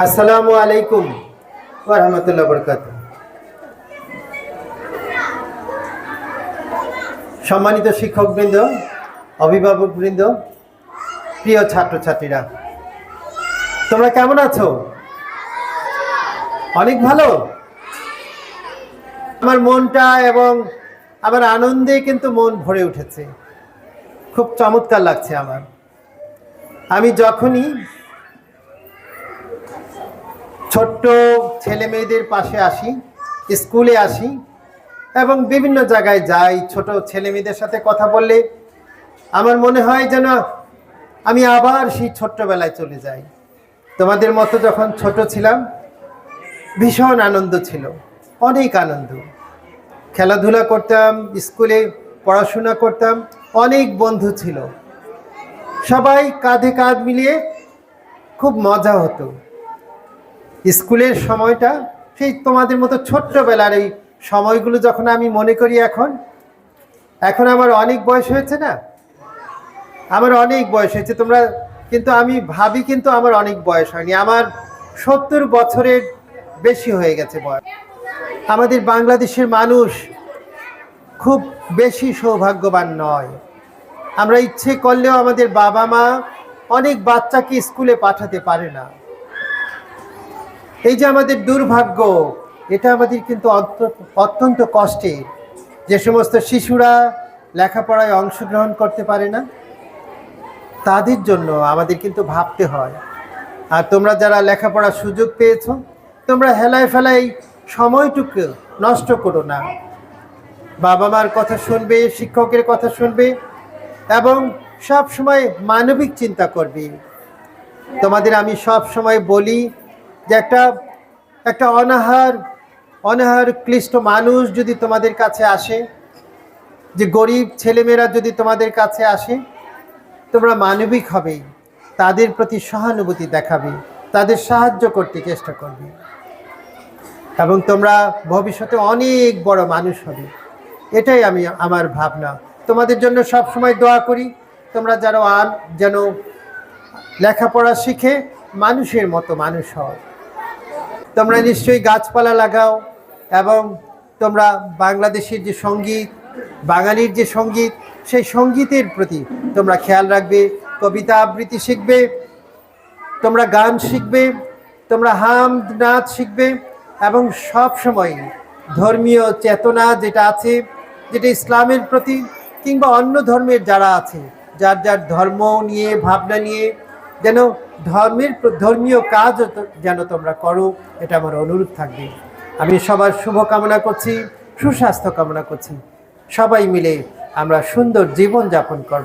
আসসালামু আলাইকুম রহমতুল্লাহ বরকাত সম্মানিত শিক্ষকবৃন্দ, অভিভাবকবৃন্দ, প্রিয় ছাত্রছাত্রীরা, তোমরা কেমন আছো? অনেক ভালো? আমার মনটা এবং আমার আনন্দে কিন্তু মন ভরে উঠেছে। খুব চমৎকার লাগছে আমার। আমি যখনই ছোট্ট ছেলে মেয়েদের পাশে আসি, স্কুলে আসি এবং বিভিন্ন জায়গায় যাই, ছোট ছেলে মেয়েদের সাথে কথা বললে আমার মনে হয় যেন আমি আবার সেই ছোট্টবেলায় চলে যাই। তোমাদের মতো যখন ছোট ছিলাম, ভীষণ আনন্দ ছিল, অনেক আনন্দ। খেলাধুলা করতাম, স্কুলে পড়াশোনা করতাম, অনেক বন্ধু ছিল। সবাই কাঁধে কাঁধ মিলিয়ে খুব মজা হতো। স্কুলের সময়টা সেই তোমাদের মতো ছোট্টবেলার এই সময়গুলো যখন আমি মনে করি এখন এখন আমার অনেক বয়স হয়েছে না? আমার অনেক বয়স হয়েছে, তোমরা কিন্তু আমি ভাবি কিন্তু আমার অনেক বয়স হয়নি, আমার সত্তর বছরের বেশি হয়ে গেছে বয়স। আমাদের বাংলাদেশের মানুষ খুব বেশি সৌভাগ্যবান নয়। আমরা ইচ্ছে করলেও আমাদের বাবা মা অনেক বাচ্চাকে স্কুলে পাঠাতে পারে না। এই যে আমাদের দুর্ভাগ্য, এটা আমাদের কিন্তু অত্যন্ত কষ্টের। যে সমস্ত শিশুরা লেখাপড়ায় অংশগ্রহণ করতে পারে না, তাদের জন্য আমাদের কিন্তু ভাবতে হয়। আর তোমরা যারা লেখাপড়ার সুযোগ পেয়েছ, তোমরা হেলায় ফেলায় সময়টুকু নষ্ট করো না। বাবা মার কথা শুনবে, শিক্ষকের কথা শুনবে, এবং সব সময় মানবিক চিন্তা করবে। তোমাদের আমি সব সময় বলি যে একটা একটা অনাহার অনাহার ক্লিষ্ট মানুষ যদি তোমাদের কাছে আসে, যে গরিব ছেলেমেয়েরা যদি তোমাদের কাছে আসে, তোমরা মানবিক হবে, তাদের প্রতি সহানুভূতি দেখাবে, তাদের সাহায্য করতে চেষ্টা করবে। এবং তোমরা ভবিষ্যতে অনেক বড় মানুষ হবে। এটাই আমি, আমার ভাবনা। তোমাদের জন্য সব সময় দোয়া করি, তোমরা যেন আর যেন লেখাপড়া শিখে মানুষের মতো মানুষ হও। তোমরা নিশ্চয়ই গাছপালা লাগাও এবং তোমরা বাংলাদেশের যে সংগীত, বাঙালির যে সংগীত, সেই সঙ্গীতের প্রতি তোমরা খেয়াল রাখবে, কবিতা আবৃত্তি শিখবে, তোমরা গান শিখবে, তোমরা হাম নাচ শিখবে এবং সব সময় ধর্মীয় চেতনা যেটা আছে, যেটা ইসলামের প্রতি কিংবা অন্য ধর্মের যারা আছে, যার যার ধর্ম নিয়ে, ভাবনা নিয়ে যেন ধর্মের ধর্মীয় কাজ যেন তোমরা করো, এটা আমার অনুরোধ থাকবে। আমি সবার শুভ কামনা করছি, সুস্বাস্থ্য কামনা করছি। সবাই মিলে আমরা সুন্দর জীবন যাপন করব।